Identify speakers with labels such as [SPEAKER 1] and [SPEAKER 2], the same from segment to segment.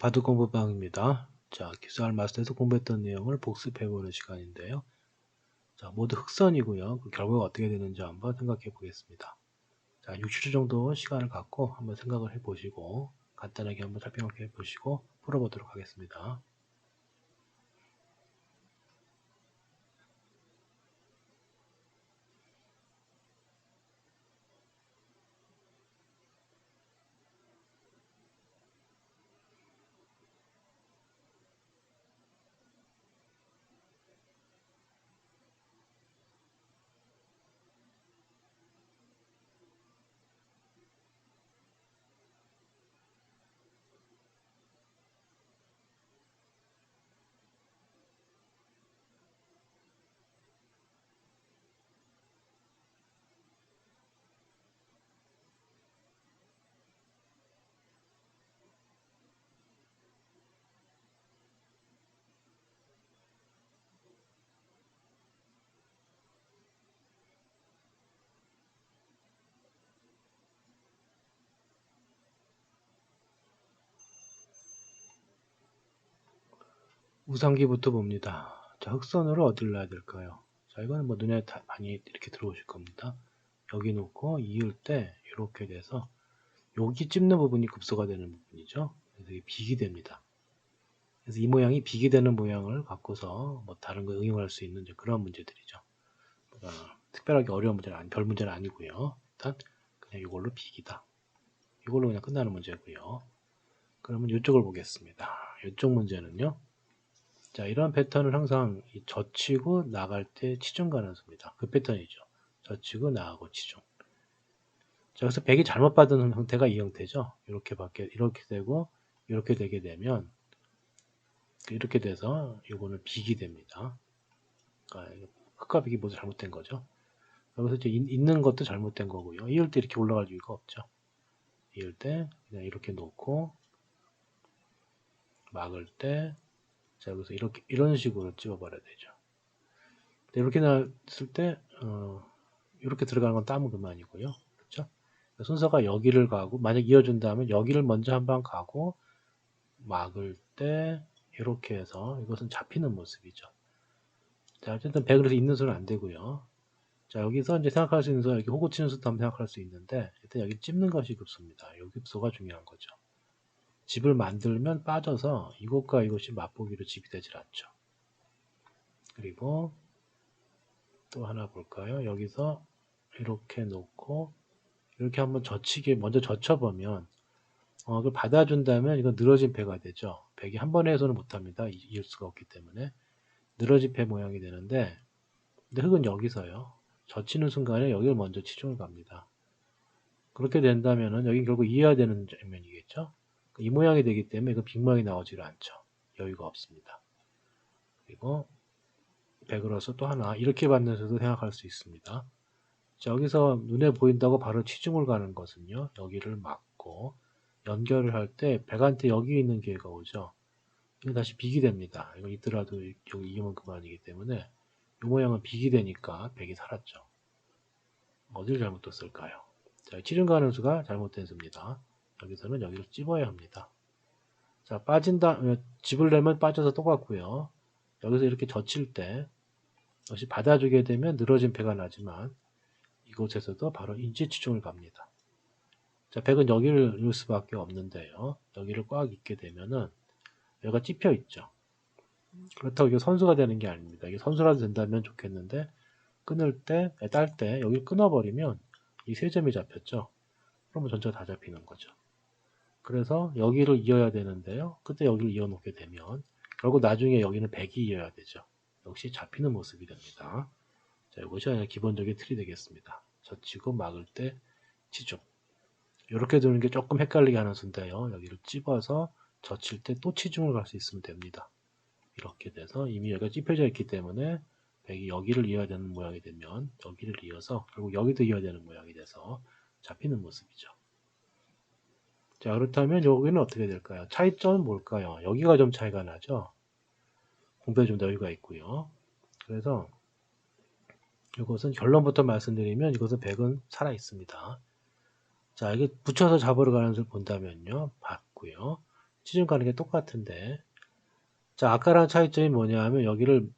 [SPEAKER 1] 바둑 공부방입니다. 자, 기수알 마스터에서 공부했던 내용을 복습해보는 시간인데요. 자, 모두 흑선이고요. 그 결과가 어떻게 되는지 한번 생각해 보겠습니다. 자, 60초 정도 시간을 갖고 한번 생각을 해 보시고 간단하게 한번 살펴해 보시고 풀어보도록 하겠습니다. 우상기부터 봅니다. 자, 흑선으로 어디를 놔야 될까요? 자, 이거는 뭐 눈에 다 많이 이렇게 들어오실 겁니다. 여기 놓고 이을 때 이렇게 돼서 여기 찝는 부분이 급소가 되는 부분이죠. 그래서 이게 비기 됩니다. 그래서 이 모양이 비기 되는 모양을 갖고서 뭐 다른 거 응용할 수 있는 그런 문제들이죠. 어, 특별하게 어려운 문제는 아니, 별 문제는 아니고요. 일단 그냥 이걸로 비기다. 이걸로 그냥 끝나는 문제고요. 그러면 이쪽을 보겠습니다. 이쪽 문제는요. 자, 이런 패턴을 항상 젖히고 나갈 때 치중 가능성입니다. 그 패턴이죠. 젖히고 나가고 치중. 자, 그래서 백이 잘못 받은 형태가 이 형태죠. 이렇게 밖에 이렇게 되고 이렇게 되게 되면 이렇게 돼서 이거는 비기 됩니다. 그러니까 흑과 백이 모두 잘못된 거죠. 여기서 이제 있는 것도 잘못된 거고요. 이을 때 이렇게 올라갈 이유가 없죠. 이을 때 그냥 이렇게 놓고 막을 때 자, 여기서 이렇게, 이런 식으로 찍어버려야 되죠. 이렇게 놨을 때, 어, 이렇게 들어가는 건 따면 그만이고요. 그렇죠? 순서가 여기를 가고, 만약 이어준다면 여기를 먼저 한번 가고, 막을 때, 이렇게 해서 이것은 잡히는 모습이죠. 자, 어쨌든 100으로 있는 수는 안 되고요. 자, 여기서 이제 생각할 수 있는 수, 이렇게 호구 치는 수도 한번 생각할 수 있는데, 일단 여기 찝는 것이 급소입니다. 여기 급소가 중요한 거죠. 집을 만들면 빠져서 이것과 이것이 맛보기로 집이 되질 않죠. 그리고 또 하나 볼까요? 여기서 이렇게 놓고 이렇게 한번 젖히게 먼저 젖혀보면 어, 그걸 받아준다면 이건 늘어진 배가 되죠. 백이 한 번에 해서는 못합니다. 이을 수가 없기 때문에 늘어진 배 모양이 되는데 근데 흙은 여기서요. 젖히는 순간에 여기를 먼저 치중을 갑니다. 그렇게 된다면은 여기 결국 이해해야 되는 장면이겠죠. 이 모양이 되기 때문에 그 빅모양이 나오질 않죠. 여유가 없습니다. 그리고 백으로서 또 하나 이렇게 받면서도 생각할 수 있습니다. 자, 여기서 눈에 보인다고 바로 치중을 가는 것은요. 여기를 막고 연결을 할때 백한테 여기 있는 기회가 오죠. 이거 다시 비기 됩니다. 이거 있더라도 여기 이기면 그만이기 때문에 이 모양은 비기 되니까 백이 살았죠. 어디를 잘못 뒀을까요? 자, 치중 가는 수가 잘못된 수입니다. 여기서는 여기를 찝어야 합니다. 자, 빠진다, 어, 집을 내면 빠져서 똑같고요. 여기서 이렇게 젖힐 때, 역시 받아주게 되면 늘어진 배가 나지만, 이곳에서도 바로 인지치중을 갑니다. 자, 백은 여기를 넣을 수밖에 없는데요. 여기를 꽉 있게 되면은, 여기가 찝혀 있죠. 그렇다고 이게 선수가 되는 게 아닙니다. 이게 선수라도 된다면 좋겠는데, 끊을 때, 딸 때, 여기를 끊어버리면, 이 세 점이 잡혔죠. 그러면 전체가 다 잡히는 거죠. 그래서 여기를 이어야 되는데요. 그때 여기를 이어 놓게 되면 결국 나중에 여기는 100이 이어야 되죠. 역시 잡히는 모습이 됩니다. 자, 이것이 그냥 기본적인 틀이 되겠습니다. 젖히고 막을 때 치중. 이렇게 두는 게 조금 헷갈리게 하는 수인데요. 여기를 찝어서 젖힐 때 또 치중을 갈 수 있으면 됩니다. 이렇게 돼서 이미 여기가 찝혀져 있기 때문에 100이 여기를 이어야 되는 모양이 되면 여기를 이어서 결국 여기도 이어야 되는 모양이 돼서 잡히는 모습이죠. 자, 그렇다면 여기는 어떻게 될까요? 차이점은 뭘까요? 여기가 좀 차이가 나죠? 공부에 좀 여유가 있고요. 그래서 이것은 결론부터 말씀드리면 이것은 100은 살아 있습니다. 자, 이게 붙여서 잡으러 가는 것을 본다면요. 받고요. 치중 가는 게 똑같은데 자 아까랑 차이점이 뭐냐 하면 여기를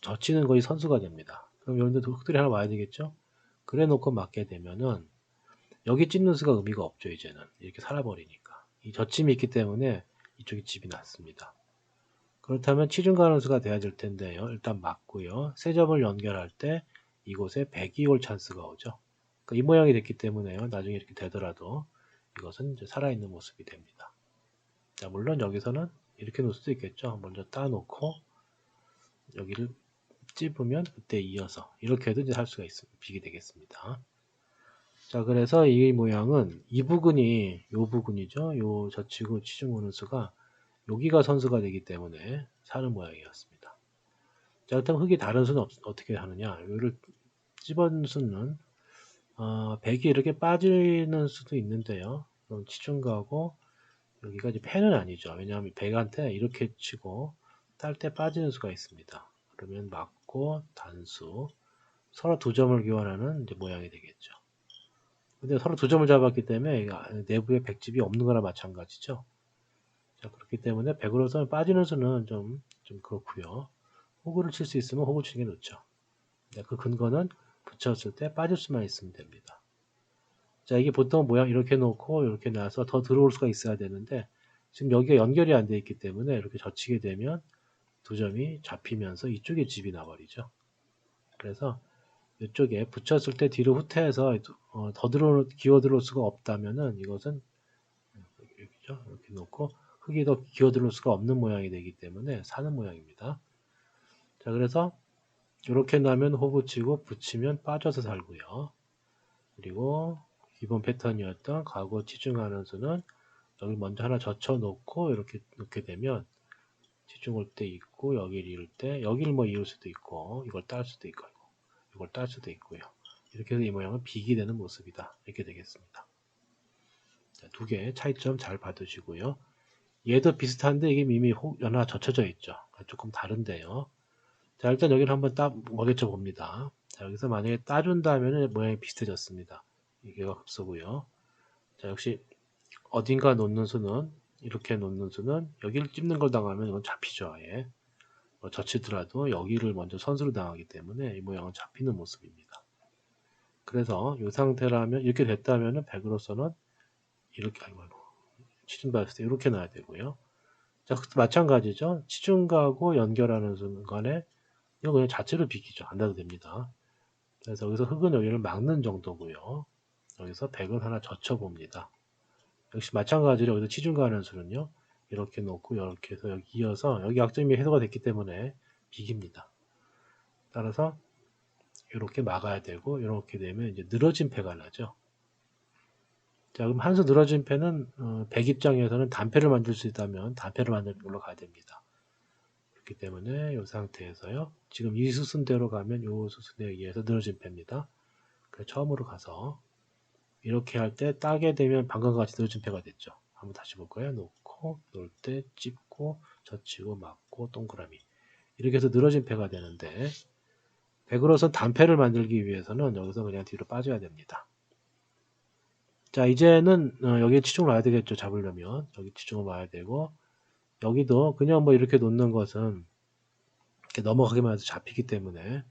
[SPEAKER 1] 젖히는 거의 선수가 됩니다. 그럼 여기도 흙들이 하나 와야 되겠죠? 그래 놓고 맞게 되면은 여기 찢는 수가 의미가 없죠 이제는 이렇게 살아버리니까 이 젖힘이 있기 때문에 이쪽이 집이 났습니다. 그렇다면 치중 가능수가 돼야 될 텐데요. 일단 맞고요. 세 점을 연결할 때 이곳에 100이 올 찬스가 오죠. 그러니까 이 모양이 됐기 때문에요. 나중에 이렇게 되더라도 이것은 이제 살아있는 모습이 됩니다. 자, 물론 여기서는 이렇게 놓을 수도 있겠죠. 먼저 따놓고 여기를 찝으면 그때 이어서 이렇게 해도 이제 할 수가 있습니다. 비게 되겠습니다. 자, 그래서 이 모양은 이 부분이 요 부분이죠. 요 저치구 치중 오는 수가 여기가 선수가 되기 때문에 사는 모양이었습니다. 자, 그렇다면 흙이 다른 수는 없, 어떻게 하느냐? 여기를 찝은 수는 어, 백이 이렇게 빠지는 수도 있는데요. 그럼 치중가고 여기가 이제 펜은 아니죠. 왜냐하면 백한테 이렇게 치고 딸 때 빠지는 수가 있습니다. 그러면 맞고 단수 서로 두 점을 교환하는 모양이 되겠죠. 근데 서로 두 점을 잡았기 때문에 내부에 백집이 없는 거나 마찬가지죠. 자, 그렇기 때문에 100으로서 빠지는 수는 좀, 좀 그렇고요. 호구를 칠 수 있으면 호구 치는 게 좋죠. 네, 그 근거는 붙였을 때 빠질 수만 있으면 됩니다. 자, 이게 보통 모양 이렇게 놓고 이렇게 놔서 더 들어올 수가 있어야 되는데 지금 여기가 연결이 안 되어 있기 때문에 이렇게 젖히게 되면 두 점이 잡히면서 이쪽에 집이 나버리죠. 그래서 이쪽에 붙였을 때 뒤로 후퇴해서 어, 더 들어 기어 들어올 수가 없다면은 이것은 이렇게 놓고 흙이 더 기어들을 수가 없는 모양이 되기 때문에 사는 모양입니다. 자, 그래서 이렇게 나면 호붙이고 붙이면 빠져서 살고요. 그리고 기본 패턴이었던 과거 치중하는 수는 여기 먼저 하나 젖혀 놓고 이렇게 놓게 되면 치중 올 때 있고 여기를 이을 때 여기를 뭐 이을 수도 있고 이걸 딸 수도 있고 이걸 딸 수도 있고요. 이렇게 해서 이 모양은 비기 되는 모습이다. 이렇게 되겠습니다. 두개 차이점 잘 봐두시고요. 얘도 비슷한데 이게 이미 연화 젖혀져 있죠. 조금 다른데요. 자, 일단 여기를 한번 따, 먹여쳐 봅니다. 자, 여기서 만약에 따준다면 모양이 비슷해졌습니다. 이게가 흡수고요. 자, 역시 어딘가 놓는 수는 이렇게 놓는 수는 여기를 찝는 걸 당하면 이건 잡히죠. 아예. 뭐 젖히더라도 여기를 먼저 선수로 당하기 때문에 이 모양은 잡히는 모습입니다. 그래서 이 상태라면 이렇게 됐다면 100으로서는 이렇게 아이고 치중받을때 이렇게 놔야 되고요. 자, 마찬가지죠. 치중가하고 연결하는 순간에 이거 그냥 자체로 비키죠. 안 놔도 됩니다. 그래서 여기서 흙은 여기를 막는 정도고요. 여기서 백을 하나 젖혀봅니다. 역시 마찬가지로 여기서 치중가하는 수는요. 이렇게 놓고 이렇게 해서 여기 이어서 여기 약점이 해소가 됐기 때문에 비깁니다. 따라서 이렇게 막아야 되고 이렇게 되면 이제 늘어진 패가 나죠. 자, 그럼 한수 늘어진 패는 어, 100 입장에서는 단패를 만들 수 있다면 단패를 만들는 걸로 가야 됩니다. 그렇기 때문에 이 상태에서요. 지금 이 수순대로 가면 이 수순에 의해서 늘어진 패입니다. 그래서 처음으로 가서 이렇게 할 때 따게 되면 방금과 같이 늘어진 패가 됐죠. 한번 다시 볼까요? 놓고 놓을 때 찝고 젖히고 막고 동그라미. 이렇게 해서 늘어진 패가 되는데 100으로선 단패를 만들기 위해서는 여기서 그냥 뒤로 빠져야 됩니다. 자 이제는 어, 여기에 치중을 놔야 되겠죠 잡으려면. 여기 치중을 놔야 되고 여기도 그냥 뭐 이렇게 놓는 것은 이렇게 넘어가기만 해도 잡히기 때문에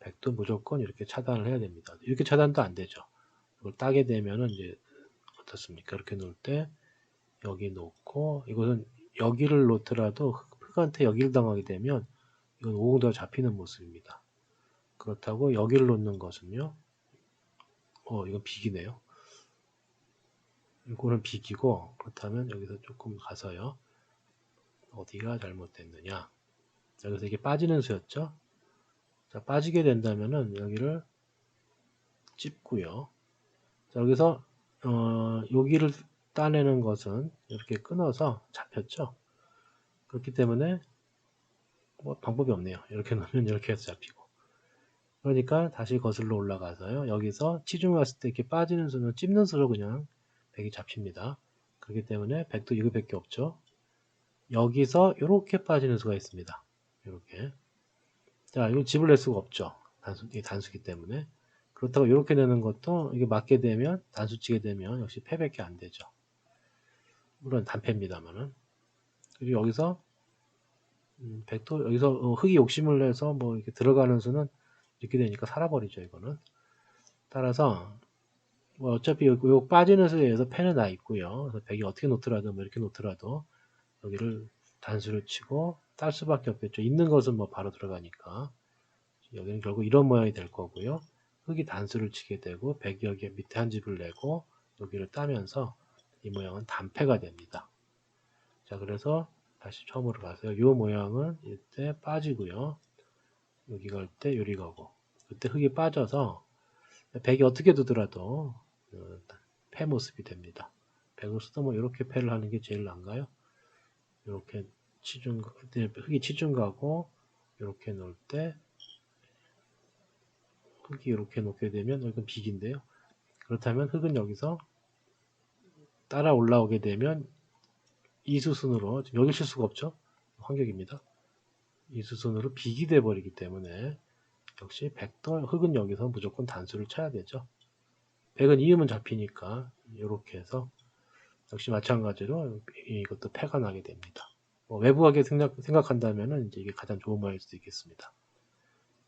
[SPEAKER 1] 100도 무조건 이렇게 차단을 해야 됩니다. 이렇게 차단도 안 되죠. 이걸 따게 되면은 이제 어떻습니까? 이렇게 놓을 때 여기 놓고 이것은 여기를 놓더라도 흙한테 여기를 당하게 되면 이건 오공도가 잡히는 모습입니다 그렇다고 여기를 놓는 것은요 어 이건 비기네요 이거는 비기고 그렇다면 여기서 조금 가서요. 어디가 잘못됐느냐. 여기서 이게 빠지는 수였죠. 자, 빠지게 된다면은 여기를 찝고요. 자, 여기서 어, 여기를 따내는 것은 이렇게 끊어서 잡혔죠. 그렇기 때문에 뭐 방법이 없네요. 이렇게 놓으면 이렇게 해서 잡히고. 그러니까 다시 거슬러 올라가서요. 여기서 치중 왔을 때 이렇게 빠지는 수는 찝는 수로 그냥 100이 잡힙니다. 그렇기 때문에 100도 이거밖에 없죠. 여기서 이렇게 빠지는 수가 있습니다. 이렇게. 자, 이건 집을 낼 수가 없죠. 단수, 이 단수기 때문에. 그렇다고 이렇게 내는 것도 이게 맞게 되면, 단수 치게 되면 역시 패밖에 안 되죠. 물론 단패입니다만은. 그리고 여기서 음, 벡터 여기서 어, 흙이 욕심을 내서 뭐 이렇게 들어가는 수는 이렇게 되니까 살아버리죠 이거는. 따라서 뭐 어차피 요, 요 빠지는 수에 의해서 펜은 나 있고요. 그래서 100이 어떻게 놓더라도 뭐 이렇게 놓더라도 여기를 단수를 치고 딸 수밖에 없겠죠. 있는 것은 뭐 바로 들어가니까. 여기는 결국 이런 모양이 될 거고요. 흙이 단수를 치게 되고 100이 여기에 밑에 한 집을 내고 여기를 따면서 이 모양은 단패가 됩니다 자 그래서 다시 처음으로 가세요. 이 모양은 이때 빠지고요. 여기 갈때 요리 가고 그때 흙이 빠져서 백이 어떻게 두더라도 어, 패 모습이 됩니다. 백을 쓰도 뭐 이렇게 패를 하는 게 제일 나은가요? 이렇게 치중 흙이 치중 가고 이렇게 놓을 때 흙이 이렇게 놓게 되면 이건 비기인데요. 그렇다면 흙은 여기서 따라 올라오게 되면 이 수순으로 여기 칠 수가 없죠. 환격입니다. 이 수순으로 비기돼 버리기 때문에 역시 백도 흙은 여기서 무조건 단수를 쳐야 되죠. 백은 이음은 잡히니까 이렇게 해서 역시 마찬가지로 이것도 패가 나게 됩니다. 뭐 외부하게 생각, 생각한다면 이제 이게 가장 좋은 모양일 수도 있겠습니다.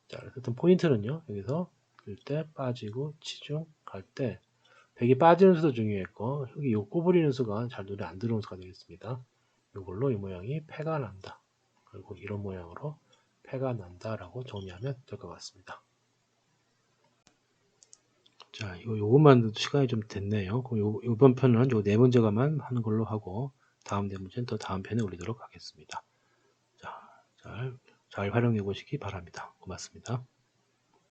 [SPEAKER 1] 자, 어쨌든 포인트는요. 여기서 뜰때 빠지고 치중 갈 때 백이 빠지는 수도 중요했고 여기 요 꼬부리는 수가 잘 눈에 안 들어오는 수가 되겠습니다. 이걸로 이 모양이 패가 난다. 그리고 이런 모양으로 패가 난다라고 정리하면 될 것 같습니다. 자, 요, 요것만 시간이 좀 됐네요. 그럼 요, 이번 편은 요 네 문제가만 하는 걸로 하고 다음 네 문제는 또 다음 편에 올리도록 하겠습니다. 자, 잘, 잘 활용해 보시기 바랍니다. 고맙습니다.